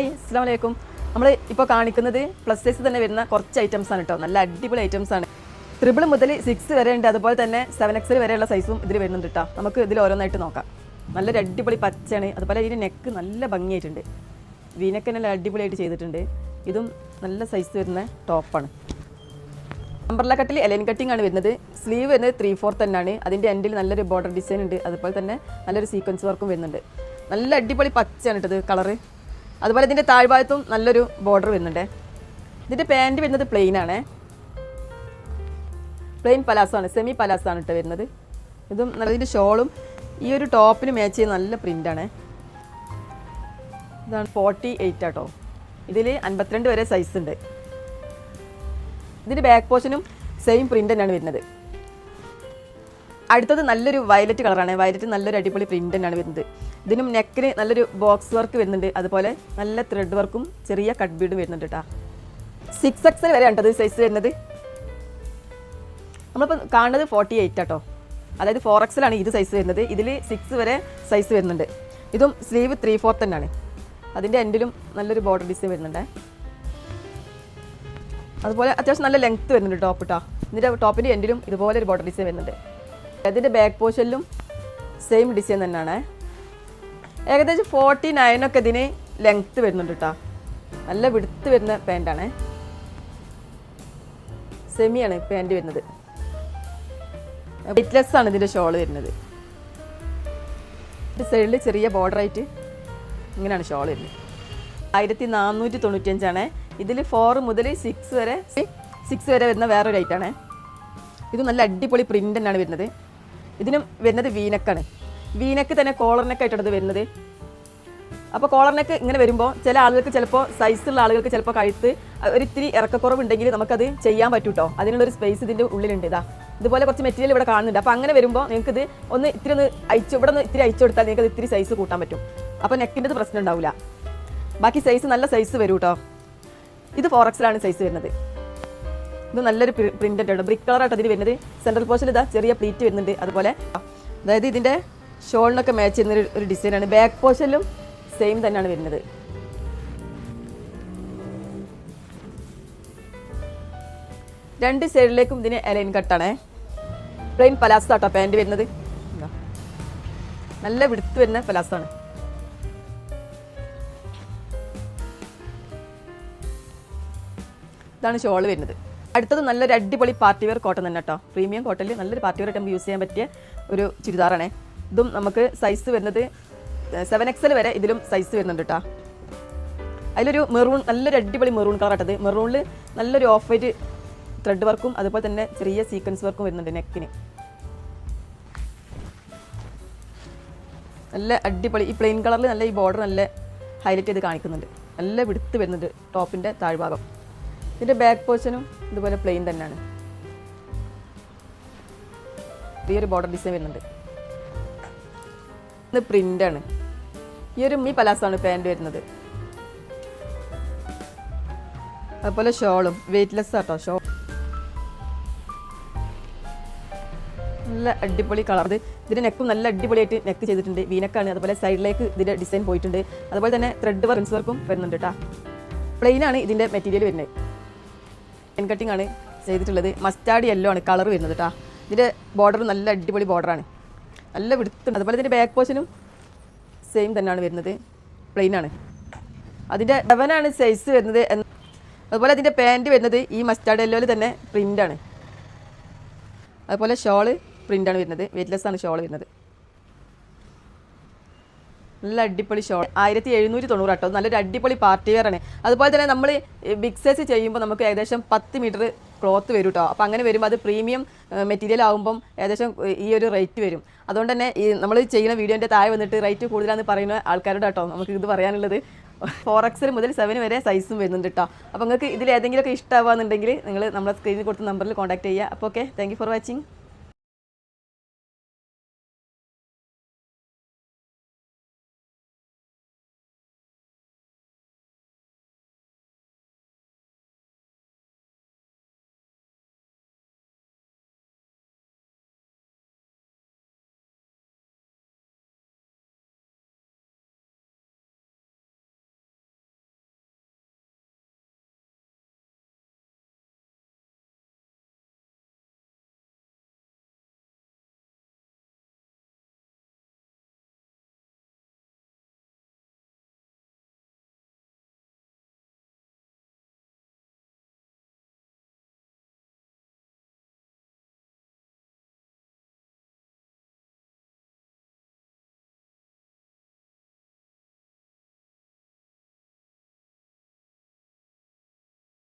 അസ്സാം വലൈക്കും നമ്മൾ ഇപ്പോൾ കാണിക്കുന്നത് പ്ലസ് സൈസ് തന്നെ വരുന്ന കുറച്ച് ഐറ്റംസ് ആണ് കേട്ടോ നല്ല അടിപൊളി ഐറ്റംസ് ആണ്. ത്രിപിൾ മുതൽ സിക്സ് വരെ ഉണ്ട്. അതുപോലെ തന്നെ സെവൻ എക്സൽ വരെയുള്ള സൈസും ഇതിൽ വരുന്നുണ്ട് കേട്ടോ നമുക്ക് ഇതിൽ ഓരോന്നായിട്ട് നോക്കാം. നല്ലൊരു അടിപൊളി പച്ചയാണ്. അതുപോലെ ഇതിന്റെ നെക്ക് നല്ല ഭംഗിയായിട്ടുണ്ട്. വീനൊക്കെ നല്ല അടിപൊളിയായിട്ട് ചെയ്തിട്ടുണ്ട്. ഇതും നല്ല സൈസ് വരുന്ന ടോപ്പാണ് അംബർല കട്ടിൽ എലൈൻ കട്ടിംഗ് ആണ് വരുന്നത്. സ്ലീവ് വരുന്നത് ത്രീ ഫോർത്ത് തന്നെയാണ്. അതിന്റെ എൻഡിൽ നല്ലൊരു ബോർഡർ ഡിസൈൻ ഉണ്ട്. അതുപോലെ തന്നെ നല്ലൊരു സീക്വൻസ് വർക്കും വരുന്നുണ്ട്. നല്ല അടിപൊളി പച്ചയാണ് ഇട്ടത് കളറ് അതുപോലെ ഇതിന്റെ താഴ്ഭാഗത്തും നല്ലൊരു ബോർഡർ വരുന്നുണ്ട്. ഇതിന്റെ പാന്റ് വരുന്നത് പ്ലെയിൻ ആണ്. പ്ലെയിൻ പലാസോ ആണ് സെമി പലാസോ ആണ് ഇട്ട് വരുന്നത്. ഇതും നല്ല ഇതിന്റെ ഷോളും ഈ ഒരു ടോപ്പിന് മാച്ച് ചെയ്യുന്ന നല്ല പ്രിന്റാണ് ഇതാണ് ഫോർട്ടി എയ്റ്റ് ആട്ടോ. ഇതിൽ അൻപത്തിരണ്ട് വരെ സൈസ് ഉണ്ട്. ഇതിന്റെ ബാക്ക് പോർഷനും സെയിം പ്രിന്റ് തന്നെയാണ് വരുന്നത്. അടുത്തത് നല്ലൊരു വയലറ്റ് കളറാണ് വയലറ്റ് നല്ലൊരു അടിപൊളി പ്രിന്റ് തന്നെയാണ് വരുന്നത്. ഇതിനും നെക്കിന് നല്ലൊരു ബോക്സ് വർക്ക് വരുന്നുണ്ട്. അതുപോലെ നല്ല ത്രെഡ് വർക്കും ചെറിയ കട്ട് ബീഡും വരുന്നുണ്ട് കേട്ടോ സിക്സ് എക്സൽ വരെ ഉണ്ടത് സൈസ് വരുന്നത്? നമ്മളിപ്പോൾ കാണുന്നത് ഫോർട്ടി എയ്റ്റ് ആട്ടോ അതായത് ഫോർ എക്സലാണ് ഇത് സൈസ് വരുന്നത്. ഇതിൽ സിക്സ് വരെ സൈസ് വരുന്നുണ്ട്. ഇതും സ്ലീവ് ത്രീ ഫോർത്ത് തന്നെയാണ് അതിന്റെ എൻഡിലും നല്ലൊരു ബോർഡർ ഡിസൈൻ വരുന്നുണ്ട്. അതുപോലെ അത്യാവശ്യം നല്ല ലെങ്ത്ത് വരുന്നുണ്ട് ടോപ്പ് കേട്ടോ ഇതിന്റെ ടോപ്പിന്റെ എൻഡിലും ഇതുപോലെ ഒരു ബോർഡർ ഡിസൈൻ വരുന്നുണ്ട്. അതിന്റെ ബാക്ക് പോർഷനിലും സെയിം ഡിസൈൻ തന്നെയാണ്. ഏകദേശം ഫോർട്ടി നയനൊക്കെ ഇതിന് ലെങ്ത്ത് വരുന്നുണ്ട് കേട്ടോ നല്ല വിടുത്ത് വരുന്ന പാന്റാണ് സെമിയാണ് പാന്റ് വരുന്നത്. വെയ്റ്റ്ലെസ് ആണ് ഇതിന്റെ ഷോൾ വരുന്നത്. സൈഡിൽ ചെറിയ ബോർഡർ ആയിട്ട് ഇങ്ങനെയാണ് ഷോൾ വരുന്നത്. ആയിരത്തി നാനൂറ്റി തൊണ്ണൂറ്റിയഞ്ചാണ് ഇതിൽ ഫോർ മുതൽ സിക്സ് വരെ സിക്സ് വരെ വരുന്ന വേറൊരു ഐറ്റാണ് ഇത് നല്ല അടിപൊളി പ്രിന്റ് തന്നെയാണ് വരുന്നത്. ഇതിനും വരുന്നത് വീനക്കാണ് വീനക്ക് തന്നെ കോളറിനൊക്കെ ആയിട്ടാണ് വരുന്നത്. അപ്പോൾ കോളറിനൊക്കെ ഇങ്ങനെ വരുമ്പോൾ ചില ആളുകൾക്ക് ചിലപ്പോൾ സൈസുള്ള ആളുകൾക്ക് ചിലപ്പോൾ കഴുത്ത് ഒരിത്തിരി ഇറക്കക്കുറവുണ്ടെങ്കിൽ നമുക്കത് ചെയ്യാൻ പറ്റും കേട്ടോ അതിനുള്ളൊരു സ്പേസ് ഇതിന്റെ ഉള്ളിലുണ്ട് ഇതാ. ഇതുപോലെ കുറച്ച് മെറ്റീരിയൽ ഇവിടെ കാണുന്നുണ്ട്. അപ്പോൾ അങ്ങനെ വരുമ്പോൾ നിങ്ങൾക്ക് ഇത് ഒന്ന് ഇത്തിരി ഒന്ന് അയച്ചു ഇവിടെ നിന്ന് ഇത്തിരി അയച്ചു കൊടുത്താൽ നിങ്ങൾക്ക് ഇത്തിരി സൈസ് കൂട്ടാൻ പറ്റും. അപ്പോൾ നെക്കിന്റെ പ്രശ്നം ഉണ്ടാവില്ല ബാക്കി സൈസ് നല്ല സൈസ് വരും കേട്ടോ ഇത് ഫോറക്സിലാണ് സൈസ് വരുന്നത്. ഇത് നല്ലൊരു പ്രിന്റ് ആണ്. ബ്രിക്ക് കളറായിട്ട് അതിന് വരുന്നത്. സെൻട്രൽ പോസ്റ്റിൽ ഇതാ ചെറിയ പ്ലീറ്റ് വരുന്നുണ്ട് അതുപോലെ. അതായത് ഇതിന്റെ ഷോളിനൊക്കെ മാച്ച് ചെയ്യുന്ന ഒരു- ഡിസൈനാണ് ബാക്ക് പോസ്റ്റിലും സെയിം തന്നെയാണ് വരുന്നത്. രണ്ട് സൈഡിലേക്കും ഇതിന് എലൈൻ കട്ടാണേ പ്ലെയിൻ പലാസോ ആട്ടോ പാന്റ് വരുന്നത്. നല്ല വിടുത്ത് വരുന്ന ആണ്. ഇതാണ് ഷോൾ വരുന്നത്. അടുത്തത് നല്ലൊരു അടിപൊളി പാർട്ടി വെയർ കോട്ടൺ തന്നെ കേട്ടോ പ്രീമിയം കോട്ടണിൽ നല്ലൊരു പാർട്ടി വെയർ ആയിട്ട് യൂസ് ചെയ്യാൻ പറ്റിയ ഒരു ചുരിദാറാണ്. ഇതും നമുക്ക് സൈസ് വരുന്നത് സെവൻ എക്സൽ വരെ ഇതിലും സൈസ് വരുന്നുണ്ട് കേട്ടോ അതിലൊരു മെറൂൺ നല്ലൊരു അടിപൊളി മെറൂൺ കളർ ആട്ടത്. മെറൂണിൽ നല്ലൊരു ഓഫ് വൈറ്റ് ത്രെഡ് വർക്കും അതുപോലെ തന്നെ ചെറിയ സീക്വൻസ് വർക്കും വരുന്നുണ്ട് നെക്കിന് നല്ല അടിപൊളി ഈ പ്ലെയിൻ കളറിൽ നല്ല ഈ ബോർഡർ നല്ല ഹൈലൈറ്റ് ചെയ്ത് കാണിക്കുന്നുണ്ട്. നല്ല വിടുത്ത് വരുന്നുണ്ട് ടോപ്പിന്റെ താഴ്ഭാഗം. ഇതിന്റെ ബാക്ക് പോർഷനും ഇതുപോലെ പ്ലെയിൻ തന്നെയാണ്. ഈ ഒരു ബോർഡർ ഡിസൈൻ വരുന്നുണ്ട്. ഇത് പ്രിന്റാണ് ഈ ഒരു മീ പലാസാണ് പാന്റ് വരുന്നത്. അതുപോലെ ഷോളും വെയ്റ്റ്ലെസ് ആട്ടോ ഷോ നല്ല അടിപൊളി കളർ ഇത് ഇതിന്റെ നെക്കും നല്ല അടിപൊളിയായിട്ട് നെക്ക് ചെയ്തിട്ടുണ്ട്. വീനക്കാണ് അതുപോലെ സൈഡിലേക്ക് ഇതിന്റെ ഡിസൈൻ പോയിട്ടുണ്ട്. അതുപോലെ തന്നെ ത്രെഡ് വർക്ക്സ് വർക്കും വരുന്നുണ്ട് കേട്ടോ പ്ലെയിനാണ് ഇതിന്റെ മെറ്റീരിയൽ വരുന്നത്. എൻ കട്ടിംഗ് ആണ് ചെയ്തിട്ടുള്ളത്. മസ്റ്റാർഡ് യെല്ലോ ആണ് കളർ വരുന്നത് കേട്ടോ ഇതിന്റെ ബോർഡർ നല്ല അടിപൊളി ബോർഡറാണ് നല്ല വിടുത്തുണ്ട്. അതുപോലെ ഇതിന്റെ ബാക്ക് പോർഷനും സെയിം തന്നെയാണ് വരുന്നത്. പ്ലെയിൻ ആണ്. അതിന്റെ ഡെവനാണ് സൈസ് വരുന്നത് അതുപോലെ അതിന്റെ പാന്റ് വരുന്നത് ഈ മസ്റ്റാർഡ് യെല്ലോയിൽ തന്നെ പ്രിന്റാണ് അതുപോലെ ഷോൾ പ്രിന്റാണ് വരുന്നത്. വെയിറ്റ്ലെസ് ആണ് ഷോൾ വരുന്നത്. നല്ല അടിപൊളി ഷോൾ ആയിരത്തി എഴുന്നൂറ്റി തൊണ്ണൂറ് കേട്ടോ. നല്ലൊരു അടിപൊളി പാർട്ടി വെയർ ആണ്. അതുപോലെ തന്നെ നമ്മൾ ബിഗ് സൈസ് ചെയ്യുമ്പോൾ നമുക്ക് ഏകദേശം പത്ത് മീറ്റർ ക്ലോത്ത് വരും കേട്ടോ അപ്പോൾ അങ്ങനെ വരുമ്പോൾ അത് പ്രീമിയം മെറ്റീരിയൽ ആകുമ്പം ഏകദേശം ഈ ഒരു റേറ്റ് വരും. അതുകൊണ്ട് തന്നെ ഈ നമ്മൾ ചെയ്യുന്ന വീഡിയോന്റെ താഴെ വന്നിട്ട് റേറ്റ് കൂടുതലാണെന്ന് പറയുന്ന ആൾക്കാരോട് കേട്ടോ നമുക്ക് ഇത് പറയാനുള്ളത്. ഫോർ എക്സൽ മുതൽ സെവൻ വരെ സൈസും വരുന്നുണ്ട് കേട്ടോ അപ്പോൾ നിങ്ങൾക്ക് ഇതിൽ ഏതെങ്കിലുമൊക്കെ ഇഷ്ടമാവുകയെന്നുണ്ടെങ്കിൽ നിങ്ങൾ നമ്മളെ സ്ക്രീനിൽ കൊടുത്ത നമ്പറിൽ കോൺടാക്ട് ചെയ്യുക. അപ്പോൾ ഓക്കെ താങ്ക് ഫോർ വാച്ചിങ്